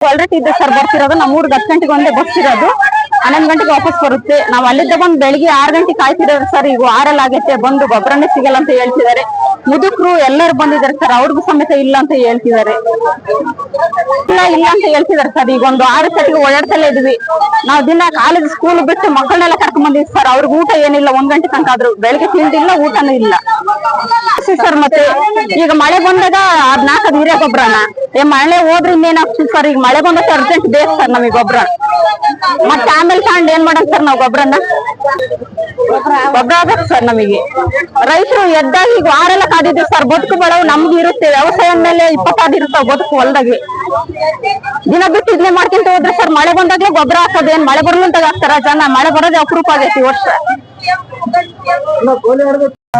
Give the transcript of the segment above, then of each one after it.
Quality ಇದೆ sir ಬರ್ತಿರೋದು ನಮ್ಮ ಊರಿಗೆ ಹತ್ತು ಗಂಟೆಗೆ ಒಂದೇ ಬಸ್ ಇರೋದು. ಹನ್ನೊಂದು ಗಂಟೆಗೆ ವಾಪಸ್ ಬರುತ್ತೆ. ನಾವು ಅಲ್ಲಿದ್ದ ಬಂದು ಬೆಳಿಗ್ಗೆ ಆರು ಗಂಟೆಗೆ ಕಾಯ್ತಿರೋದು ಸರ್ ಈಗ ಆರಲ್ಲಿ ಆಗೈತೆ, ಬಂದು ಗೊಬ್ಬರನೇ ಸಿಗಲ್ಲ ಅಂತ ಹೇಳ್ತಿದ್ದಾರೆ. ಮುದುಕರು ಎಲ್ಲರೂ ಬಂದಿದ್ದಾರೆ ಸರ್, ಅವ್ರಿಗೂ ಸಮೇತ ಇಲ್ಲ ಅಂತ ಹೇಳ್ತಿದ್ದಾರೆ. ಇಲ್ಲ ಇಲ್ಲ ಅಂತ ಹೇಳ್ತಿದ್ದಾರೆ ಸರ್, ಈಗ ಒಂದು ಆರು ಸತಿಗೆ ಓಡಾಡ್ತಲೇ ಇದೀವಿ. ನಾವು ದಿನ ಕಾಲೇಜ್ ಸ್ಕೂಲ್ ಬಿಟ್ಟು ಮಕ್ಕಳನ್ನೆಲ್ಲ ಕರ್ಕೊಂಡ್ ಬಂದಿದ್ವಿ ಸರ್, ಅವ್ರಿಗೆ ಊಟ ಏನಿಲ್ಲ, ಒಂದ್ ಗಂಟೆ ತನಕ ಆದ್ರು ಬೆಳಿಗ್ಗೆ ತಿಂದಿಲ್ಲ ಊಟನೂ ಇಲ್ಲ. ಸರ್ ಮತ್ತೆ ಈಗ ಮಳೆ ಬಂದಾಗ ಅದ್ನಾಕದ್ ಹಿರಿಯ ಗೊಬ್ಬರನ ಏ, ಮಳೆ ಹೋದ್ರೆ ಇನ್ನೇನಾಗ್ತದೆ ಸರ್, ಈಗ ಮಳೆ ಬಂದಾಗ ಅರ್ಜೆಂಟ್ ಬೇಕು ಸರ್ ನಮಗೆ ಗೊಬ್ಬರ ಮತ್ತೆ ಆಮೇಲೆ ತಗೊಂಡ್ ಏನ್ ಮಾಡೋಣ ಸರ್ ನಾವು ಗೊಬ್ಬರನ ಗೊಬ್ಬರ ಆಗ್ಬೇಕು ಸರ್ ನಮಗೆ. ರೈತರು ಎದ್ದಾಗ ಈಗ ವಾರೆಲ್ಲ ಕಾದಿದ್ರು ಸರ್, ಬದುಕು ಬಳವು ನಮ್ಗೆ ಇರುತ್ತೆ. ವ್ಯವಸಾಯ ಮೇಲೆ ಇಪ್ಪತ್ತಾರು ಇರ್ತಾವ ಬದುಕು ಹೊಲ್ದಾಗೆ. ದಿನ ಬಿಟ್ಟು ಇದನ್ನೇ ಮಾಡ್ಕೊಂತ ಹೋದ್ರೆ ಸರ್, ಮಳೆ ಬಂದಾಗ್ಲೇ ಗೊಬ್ಬರ ಹಾಕೋದು ಏನ್ ಮಳೆ ಬರ್ಲಂತಾಗ ಹಾಕ್ತಾರ ಜನ? ಮಳೆ ಬರೋದೇ ಅಪರೂಪ ಆಗೈತಿ ವರ್ಷ.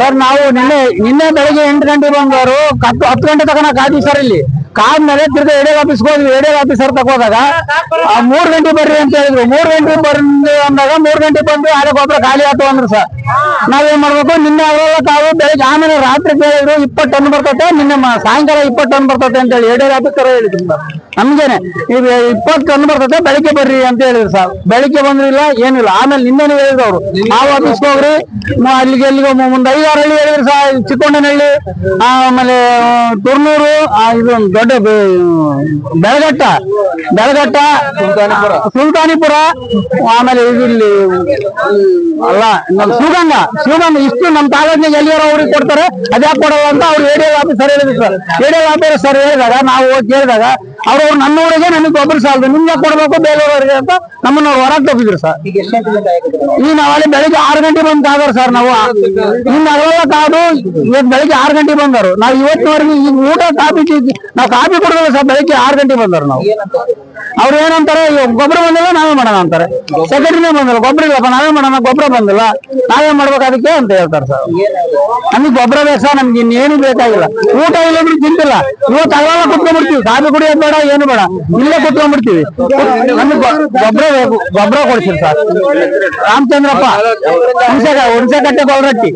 ಸರ್, ನಾವು ನಿನ್ನೆ ನಿನ್ನೆ ಬೆಳಗ್ಗೆ ಎಂಟು ಗಂಟೆ ಬಂದವರು ಹತ್ತು ಗಂಟೆ ತಗೋಣ ಕಾದಿ ಸರ್ ಇಲ್ಲಿ. ಕಾದ್ಮೇಲೆ ತಿರ್ಗಿ ಎಡೆ ಆಫೀಸ್ ಹೋದ್ವಿ. ಎಡೆ ಆಫೀಸರ್ ತಗೋದಾಗ ಮೂರ್ ಗಂಟೆ ಬರ್ರಿ ಅಂತ ಹೇಳಿದ್ರು. ಮೂರ್ ಗಂಟೆ ಬಂದು ಅಂದಾಗ ಮೂರ್ ಗಂಟೆ ಬಂದು ಅದೇ ಗೊಬ್ಬರ ಖಾಲಿ ಆಯ್ತು ಅಂದ್ರು ಸರ್. ನಾವೇನ್ ಮಾಡ್ಬೇಕು? ನಿನ್ನೆ ಅವರೆಲ್ಲ ತಾವು ಬೆಳಿಗ್ಗೆ ಆಮೇಲೆ ರಾತ್ರಿ ಕೇಳಿದ್ರು ಇಪ್ಪತ್ತು ಟನ್ ಬರ್ತತೆ, ನಿನ್ನೆ ಸಾಯಂಕಾಲ ಇಪ್ಪತ್ತು ಟನ್ ಬರ್ತತೆ ಅಂತ ಹೇಳಿ ಎಡಿಎಲ್ ಆಫೀಸರ್ ಹೇಳಿದ್ರು ನಮ್ಗೇನೆ. ಈಗ ಇಪ್ಪತ್ತು ಟನ್ ಬರ್ತತೆ, ಬೆಳಿಗ್ಗೆ ಬರ್ರಿ ಅಂತ ಹೇಳಿದ್ರು ಸರ್. ಬೆಳಿಗ್ಗೆ ಬಂದ್ರಿಲ್ಲ, ಏನಿಲ್ಲ. ಆಮೇಲೆ ನಿನ್ನೆನೆ ಹೇಳಿದ್ರು ಅವರು ನಾವು ಆಫೀಸ್ಗೆ ಹೋಗ್ರಿ ಅಲ್ಲಿಗೆ ಎಲ್ಲಿಗೆ ಒಂದ್ ಐದಾರು ಹಳ್ಳಿ ಹೇಳಿದ್ರು ಸರ್. ಚಿಕ್ಕೊಂಡನಹಳ್ಳಿ ಆಮೇಲೆ ತುರ್ನೂರು ಇದು ಒಂದು ಬೆ- ಬೆಳಗಟ್ಟ ಬೆಳಗಟ್ಟ ಸುಲ್ತಾನಿಪುರ, ಆಮೇಲೆ ಇಲ್ಲಿ, ಅಲ್ಲ, ನಮ್ಮ ಶಿವಗಂಗ. ಶಿವಗಂಗ, ಇಷ್ಟು ನಮ್ಮ ತಾಲೂಕಿನ ಎಲ್ಲಿಯಾರ ಅವ್ರಿಗೆ ಕೊಡ್ತಾರೆ, ಅದ್ಯಾಕೆ ಕೊಡಲ್ಲ ಅಂತ ಅವ್ರು ಎಡಿಎಲ್ ಆಫೀಸರ್ ಹೇಳಿದ್ರು sir. A D L officer sir ಹೇಳಿದಾಗ, ನಾವು ಹೋಗಿ ಕೇಳಿದಾಗ ಅವ್ರು ಅವ್ರು ನನ್ನ ಊರಿಗೆ ನನಗೆ ಗೊಬ್ಬರ ಸಾಲದು. ನಿಮ್ಗೆ ಕೊಡ್ಬೇಕು ಬೇರೆಯವ್ರಿಗೆ ಅಂತ ನಮ್ಮನ್ನ ಹೊರಗೆ ತಪ್ಪಿದ್ರು ಸರ್. ಈಗ ನಾವಲ್ಲಿ ಅಲ್ಲಿ ಬೆಳಿಗ್ಗೆ ಆರು ಗಂಟೆ ಬಂದ್ ಕಾದಾರ ಸರ್ ನಾವು. ಇನ್ನು ಅವೆಲ್ಲ ಕಾದು ಇವತ್ತು ಬೆಳಿಗ್ಗೆ ಆರು ಗಂಟೆ ಬಂದರು ನಾವು ಇವತ್ತಿನವರೆಗೆ ಈಗ ಊಟ ಕಾಫಿ ನಾವು ಕಾಫಿ ಕೊಡೋದಿಲ್ಲ ಸರ್ ಬೆಳಿಗ್ಗೆ ಆರು ಗಂಟೆ ಬಂದರು ನಾವು. ಅವ್ರು ಏನಂತಾರೆ ಗೊಬ್ಬರ ಬಂದಿಲ್ಲ ನಾವೇ ಮಾಡೋಣ ಅಂತಾರೆ. ಸೆಕ್ರೆಟರಿನೇ ಬಂದಿಲ್ಲ ಗೊಬ್ಬರ ಇಲ್ಲಪ್ಪ ನಾವೇ ಮಾಡೋಣ ಗೊಬ್ಬರ ಬಂದಿಲ್ಲ ನಾವೇ ಮಾಡ್ಬೇಕು ಅದಕ್ಕೆ ಅಂತ ಹೇಳ್ತಾರೆ ಸರ್. ನಮಗೆ ಗೊಬ್ಬರ ಬೇಕು ಸರ್ ನಮ್ಗೆ ಇನ್ನೇನು ಬೇಕಾಗಿಲ್ಲ. ಊಟ ಇಲ್ಲದ್ರು ತಿಂತಿಲ್ಲ. ಇವತ್ತು ಅವೆಲ್ಲ ಕುತ್ಕೊಂಡ್ಬಿಡ್ತೀವಿ ಕಾಫಿ ಕುಡಿಯೋದು ಬೇಡ ಏನು ಬೇಡ. ಇಲ್ಲೇ ಕುತ್ಕೊಂಡ್ಬಿಡ್ತೀವಿ. ಬಿಡ್ತೀವಿ ಗೊಬ್ಬರ ಗೊಬ್ಬರ ಕೊಡ್ತೀವಿ ಸರ್ ರಾಮಚಂದ್ರಪ್ಪ ಹುಣಸೆ ಹುಣಸೆಕಟ್ಟೆ ಗೊಬ್ಬರಟ್ಟಿ